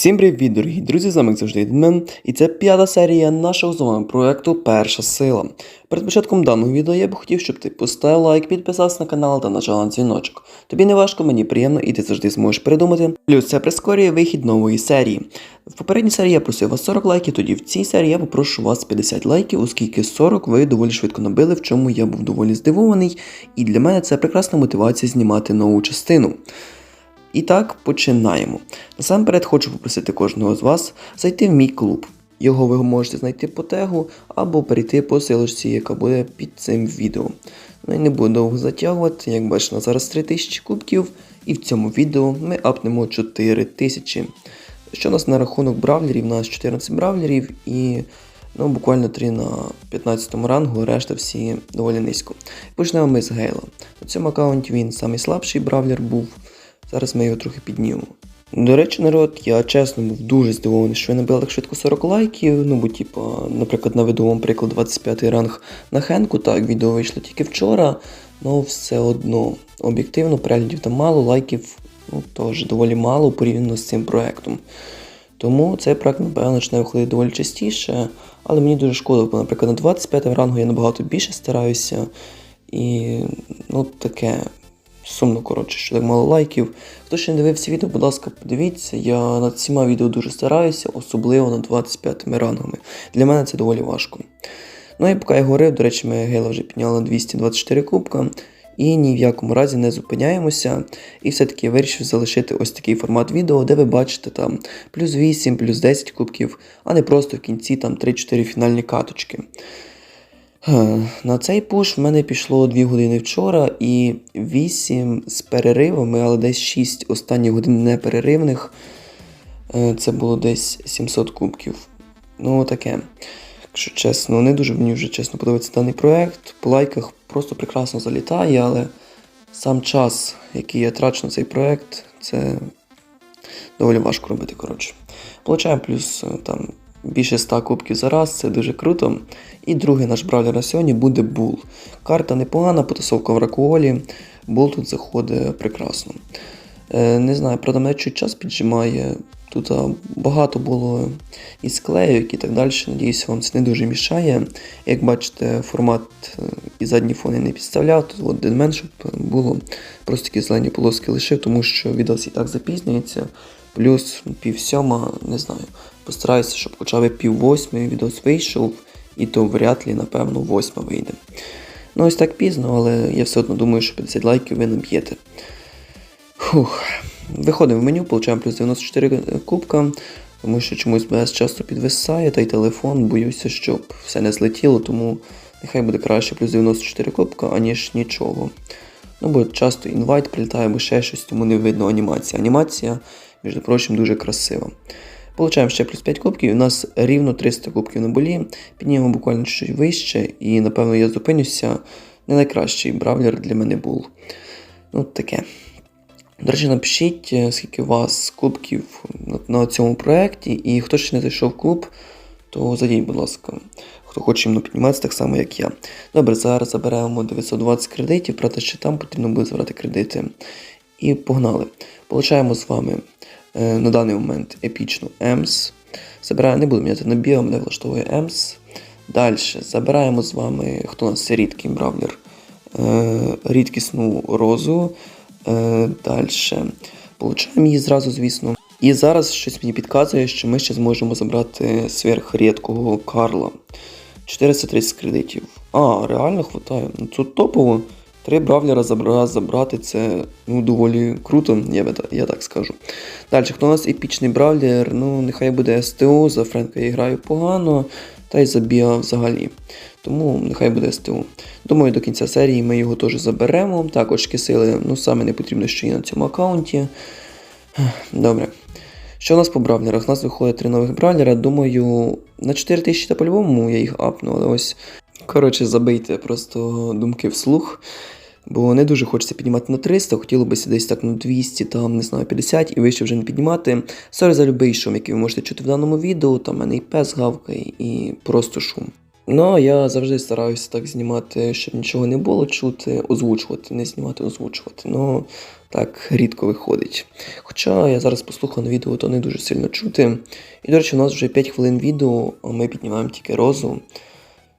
Всім привіт, дорогі друзі, з вами завжди Дмен, і це п'ята серія нашого з вами проекту Перша сила. Перед початком даного відео я б хотів, щоб ти поставив лайк, підписався на канал та нажав на дзвіночок. Тобі не важко, мені приємно і ти завжди зможеш передумати. Плюс це прискорює вихід нової серії. В попередній серії я просив вас 40 лайків, тоді в цій серії я попрошу вас 50 лайків, оскільки 40 ви доволі швидко набили, в чому я був доволі здивований, і для мене це прекрасна мотивація знімати нову частину. І так, починаємо. Насамперед хочу попросити кожного з вас зайти в мій клуб. Його ви можете знайти по тегу або перейти по силочці, яка буде під цим відео. Ну і не буду довго затягувати, як бачите, зараз 3000 кубків, і в цьому відео ми апнемо 4000. Що у нас на рахунок бравлерів? У нас 14 бравлерів і ну, буквально 3 на 15 рангу, решта всі доволі низько. Почнемо ми з Гейла. На цьому аккаунті він найслабший бравлер був. Зараз ми його трохи піднімемо. До речі, народ, я чесно був дуже здивований, що ви набили так швидко 40 лайків. Ну, бо, типу, наприклад, наведу вам приклад 25 й ранг на Хенку, так, відео вийшло тільки вчора, але все одно. Об'єктивно, переглядів там мало, лайків ну, теж доволі мало порівняно з цим проектом. Тому цей проект, напевно, почне виходити доволі частіше, але мені дуже шкода, бо, наприклад, на 25 рангу я набагато більше стараюся. І ну, таке сумно, коротше, що так мало лайків. Хто ще не дивився відео, будь ласка, подивіться. Я над всіма відео дуже стараюся, особливо над 25 рангами. Для мене це доволі важко. Ну і поки я говорив, до речі, ми Гейла вже підняли на 224 кубка. І ні в якому разі не зупиняємося. І все-таки я вирішив залишити ось такий формат відео, де ви бачите там плюс 8, плюс 10 кубків, а не просто в кінці там 3-4 фінальні каточки. На цей пуш в мене пішло 2 години вчора і 8 з переривами, але десь 6 останніх годин непереривних. Е, Це було десь 700 кубків. Ну, таке. Якщо чесно, не дуже мені вже чесно подобається даний проект. По лайках просто прекрасно залітає, але сам час, який я трачу на цей проект, це доволі важко робити. коротше. Получаємо плюс е, там більше 100 кубків за раз, це дуже круто. І другий наш бравлер на сьогодні буде Бул. Карта непогана, потасовка в ракуолі. Бул тут заходить прекрасно. Е, не знаю, правда, мене чуть час піджимає. Тут багато було і склейок і так далі. Надіюсь, вам це не дуже мішає. Як бачите, формат е, і задній фон я не підставляв. Тут от дедмен, щоб було просто такі зелені полоски лишив, тому що відео і так запізнюється. Плюс пів сьома, не знаю. Постараюся, щоб хоча б пів восьми відос вийшов, і то вряд ли, напевно, восьма вийде. Ну, ось так пізно, але я все одно думаю, що 50 лайків ви наб'єте. Фух. Виходимо в меню, получаємо плюс 94 кубка, тому що чомусь БС часто підвисає, та й телефон, боюся, щоб все не злетіло, тому нехай буде краще плюс 94 кубка, аніж нічого. Ну, бо часто інвайт прилітає або ще щось, тому не видно анімація. Анімація, між прочим, дуже красива. Получаємо ще плюс 5 кубків, у нас рівно 300 кубків на болі. Піднімемо буквально чуть вище, і напевно я зупинюся. Не найкращий бравлер для мене був. Ну, таке. До речі, напишіть, е, скільки у вас кубків на, цьому проєкті, і хто ще не зайшов в клуб, то зайдіть, будь ласка. Хто хоче іменно підніматися так само, як я. Добре, зараз заберемо 920 кредитів, проте ще там потрібно буде збирати кредити. І погнали. Получаємо з вами на даний момент епічну Емс. Забираю, не буду міняти на біо, мене влаштовує Емс. Далі забираємо з вами, хто у нас рідкий бравлер, е, рідкісну розу. Е, Далі. Получаємо її зразу, звісно. І зараз щось мені підказує, що ми ще зможемо забрати сверхрідкого Карла. 430 кредитів. А, реально хватає. Ну тут топово. Три бравлера забрати це ну, доволі круто, я, би я так скажу. Далі, хто у нас епічний бравлер? Ну, нехай буде СТО, за Френка я граю погано, та й за Біа взагалі. Тому нехай буде СТО. Думаю, до кінця серії ми його теж заберемо. Так, очки сили, ну саме не потрібно, що є на цьому аккаунті. Добре. Що у нас по бравлерах? У нас виходить три нових бравлера. Думаю, на 4000 та по-любому я їх апну, але ось. Коротше, забийте просто думки вслух. Бо не дуже хочеться піднімати на 300, хотіло б десь так на 200, там, не знаю, 50 і вище вже не піднімати. Сорі за любий шум, який ви можете чути в даному відео, там в мене і пес гавкає, і просто шум. Ну, я завжди стараюся так знімати, щоб нічого не було чути, озвучувати, не знімати, озвучувати. Ну, так рідко виходить. Хоча я зараз послухав на відео, то не дуже сильно чути. І, до речі, у нас вже 5 хвилин відео, а ми піднімаємо тільки розу.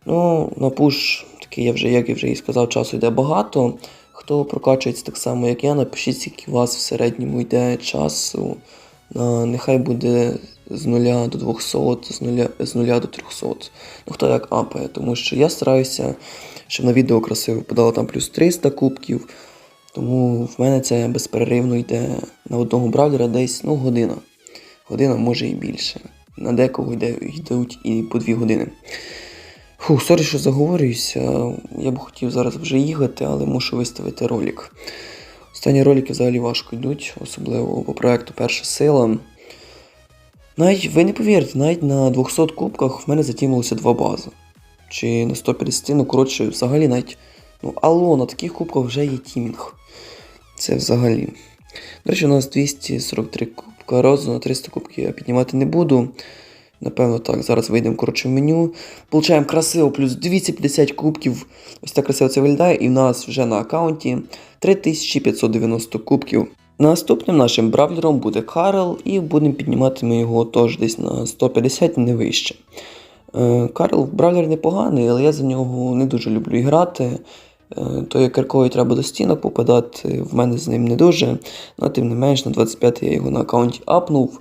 Ну, на пуш, такий я вже, як я вже і сказав, часу йде багато. Хто прокачується так само, як я, напишіть, скільки у вас в середньому йде часу. Нехай буде з 0 до 200, з 0, з 0 до 300. Ну, хто як апає, тому що я стараюся, щоб на відео красиво подало там плюс 300 кубків. Тому в мене це безперервно йде на одного бравлера десь ну, година. Година може і більше. На декого йдуть і по 2 години. Фух, сорі, що заговорююся. Я б хотів зараз вже їхати, але мушу виставити ролик. Останні ролики взагалі важко йдуть, особливо по проекту Перша сила. Навіть ви не повірите, навіть на 200 кубках в мене затімилося два бази. Чи на 150, ну коротше, взагалі навіть. Ну, алло, на таких кубках вже є тімінг. Це взагалі. До речі, у нас 243 кубка розу, на 300 кубків я піднімати не буду. Напевно, так, зараз вийдемо коротше в меню. Получаємо красиво, плюс 250 кубків. Ось так красиво це виглядає, і в нас вже на аккаунті 3590 кубків. Наступним нашим бравлером буде Карл, і будемо піднімати ми його теж десь на 150 не вище. Е, Карл бравлер непоганий, але я за нього не дуже люблю грати. Е, То як киркою треба до стінок попадати, в мене з ним не дуже. Ну, тим не менш, на 25 я його на аккаунті апнув.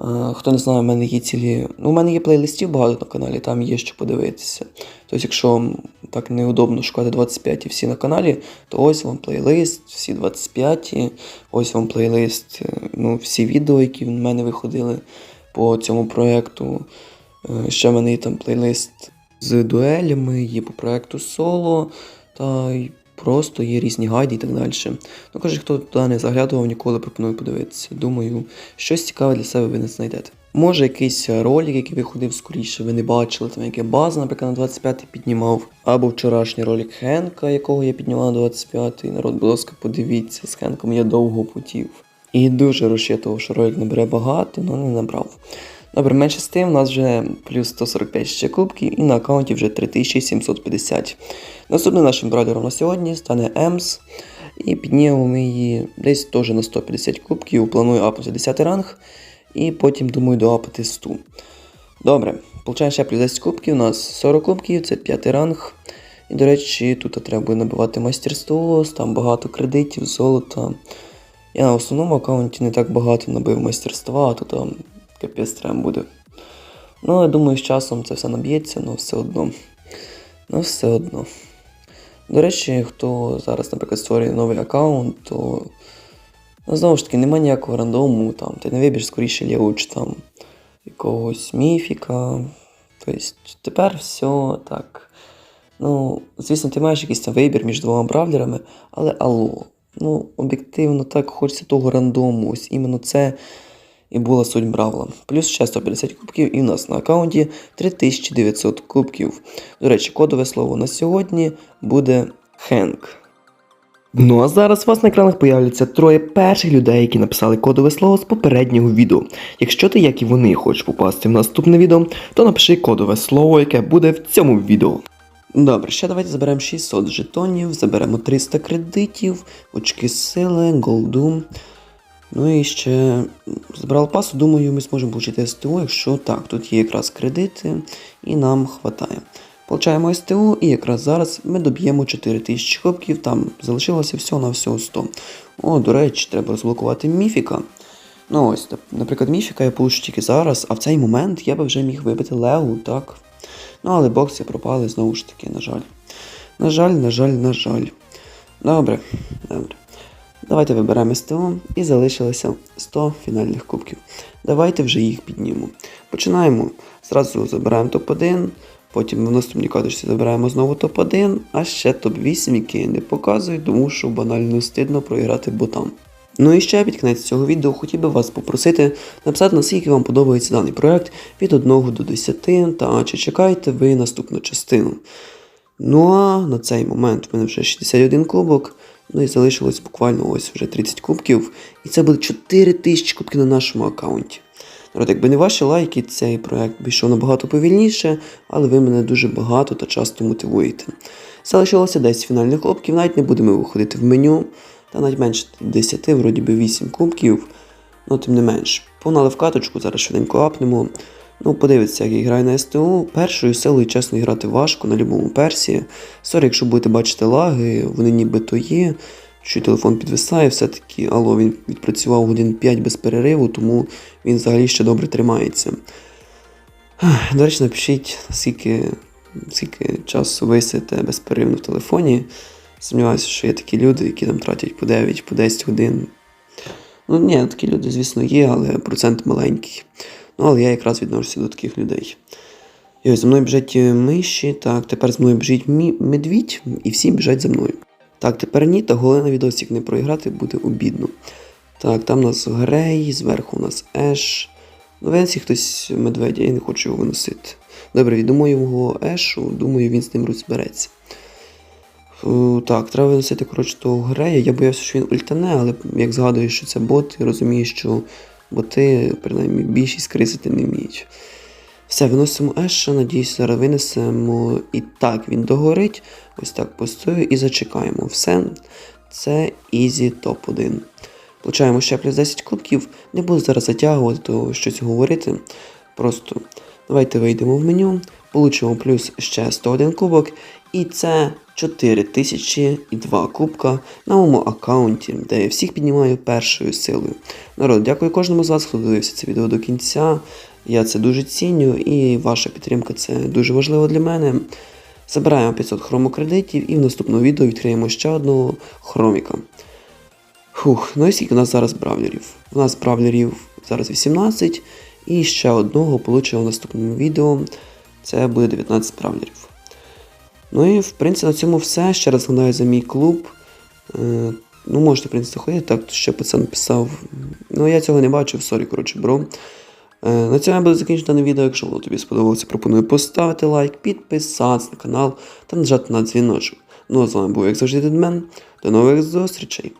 Е, Хто не знає, в мене є цілі. Ну, у мене є плейлистів багато на каналі, там є що подивитися. Тобто, якщо вам так неудобно шукати 25 і всі на каналі, то ось вам плейлист, всі 25, ось вам плейлист, е, ну, всі відео, які в мене виходили по цьому проєкту. Е, Ще в мене є там плейлист з дуелями, є по проєкту соло, та просто є різні гайди і так далі. Ну, каже, хто туди не заглядував, ніколи пропоную подивитися. Думаю, щось цікаве для себе ви не знайдете. Може, якийсь ролик, який виходив скоріше, ви не бачили, там яке база, наприклад, на 25-й піднімав. Або вчорашній ролик Хенка, якого я піднімав на 25-й. Народ, будь ласка, подивіться, з Хенком я довго потів. І дуже розчитував, що ролик набере багато, але не набрав. Добре, менше з тим, у нас вже плюс 145 ще кубків і на аккаунті вже 3750. Наступним нашим бродером на сьогодні стане Емс. І піднімемо ми її десь теж на 150 кубків. Планую апнути 10 ранг. І потім думаю доапати 100. Добре, получаємо ще плюс 10 кубків. У нас 40 кубків, це 5 ранг. І, до речі, тут треба буде набивати майстерство, там багато кредитів, золота. Я на основному аккаунті не так багато набив майстерства, а то там капець треба буде. Ну, я думаю, з часом це все наб'ється, але все одно. Ну, все одно. До речі, хто зараз, наприклад, створює новий аккаунт, то ну, знову ж таки немає ніякого рандому, там, ти не вибір скоріше ліуч там якогось міфіка. Тобто тепер все так. Ну, звісно, ти маєш якийсь там вибір між двома бравлерами, але алло. Ну, об'єктивно, так хочеться того рандому. Ось іменно це і була суть Бравла. Плюс ще 150 кубків, і в нас на аккаунті 3900 кубків. До речі, кодове слово на сьогодні буде Хенк. Ну а зараз у вас на екранах появляться троє перших людей, які написали кодове слово з попереднього відео. Якщо ти, як і вони, хочеш попасти в наступне відео, то напиши кодове слово, яке буде в цьому відео. Добре, ще давайте заберемо 600 жетонів, заберемо 300 кредитів, очки сили, голду. Ну і ще з бралпасу, думаю, ми зможемо отримати СТО, якщо так, тут є якраз кредити і нам хватає. Получаємо СТО і якраз зараз ми доб'ємо 4000 кубків, там залишилося всього на всього 100. О, до речі, треба розблокувати міфіка. Ну ось, наприклад, міфіка я получу тільки зараз, а в цей момент я би вже міг вибити Лео, так. Ну, але бокси пропали знову ж таки, на жаль. На жаль, на жаль, на жаль. Добре, добре. Давайте виберемо СТО і залишилося 100 фінальних кубків. Давайте вже їх піднімемо. Починаємо. Зразу забираємо топ-1, потім в наступній каточці забираємо знову топ-1, а ще топ-8, які я не показую, тому що банально стидно проіграти ботам. Ну і ще під кінець цього відео хотів би вас попросити написати, наскільки вам подобається даний проект від 1 до 10, та чи чекаєте ви наступну частину. Ну а на цей момент в мене вже 61 кубок. Ну і залишилось буквально ось вже 30 кубків. І це буде 4000 кубків на нашому аккаунті. Народ, якби не ваші лайки, цей проект б йшов набагато повільніше, але ви мене дуже багато та часто мотивуєте. Залишилося 10 фінальних кубків, навіть не будемо виходити в меню, та навіть менше 10, вроді би 8 кубків. Ну, тим не менш, погнали в каточку, зараз швиденько апнемо. Ну, подивіться, як я граю на СТУ. Першою силою, чесно, грати важко на любому персі. Сорі, якщо будете бачити лаги, вони нібито є. Що телефон підвисає, все-таки, алло, він відпрацював годин 5 без перериву, тому він взагалі ще добре тримається. До речі, напишіть, скільки, скільки часу ви сидите безперервно в телефоні. Сумніваюся, що є такі люди, які там тратять по 9, по 10 годин. Ну, ні, такі люди, звісно, є, але процент маленький. Ну, але я якраз відношуся до таких людей. І ось за мною біжать е, миші, так, тепер з мною біжить медвідь, і всі біжать за мною. Так, тепер ні, та голи на відосик не проіграти буде обідно. Так, там у нас Грей, зверху у нас Еш. Ну, венсі хтось медведя, я не хочу його виносити. Добре, відомо його Ешу, думаю, він з ним розбереться. Так, треба виносити, коротше, того Грея. Я боявся, що він ультане, але як згадую, що це бот, і розумію, що боти, принаймні, більшість крисити не вміють. Все, виносимо Еша, надіюсь, зараз винесемо. І так, він догорить. Ось так постою і зачекаємо. Все. Це Ізі топ-1. Получаємо ще плюс 10 кубків. Не буду зараз затягувати, то щось говорити. Просто давайте вийдемо в меню, получимо плюс ще 101 кубок. І це 4002 кубка на моєму аккаунті, де я всіх піднімаю першою силою. Народ, дякую кожному з вас, хто дивився це відео до кінця. Я це дуже ціню і ваша підтримка це дуже важливо для мене. Забираємо 500 хромокредитів і в наступному відео відкриємо ще одного хроміка. Фух, ну і скільки у нас зараз бравлерів? У нас бравлерів зараз 18, і ще одного получимо в наступному відео. Це буде 19 бравлерів. Ну і в принципі на цьому все. Ще раз нагадаю за мій клуб. Е, ну, можете, в принципі, ходити, так, ще пацан писав. Ну, я цього не бачив, сорі, коротше, бро. Е, на цьому я буду закінчити дане відео. Якщо воно тобі сподобалося, пропоную поставити лайк, підписатися на канал та нажати на дзвіночок. Ну а з вами був, як завжди, Дедмен. До нових зустрічей!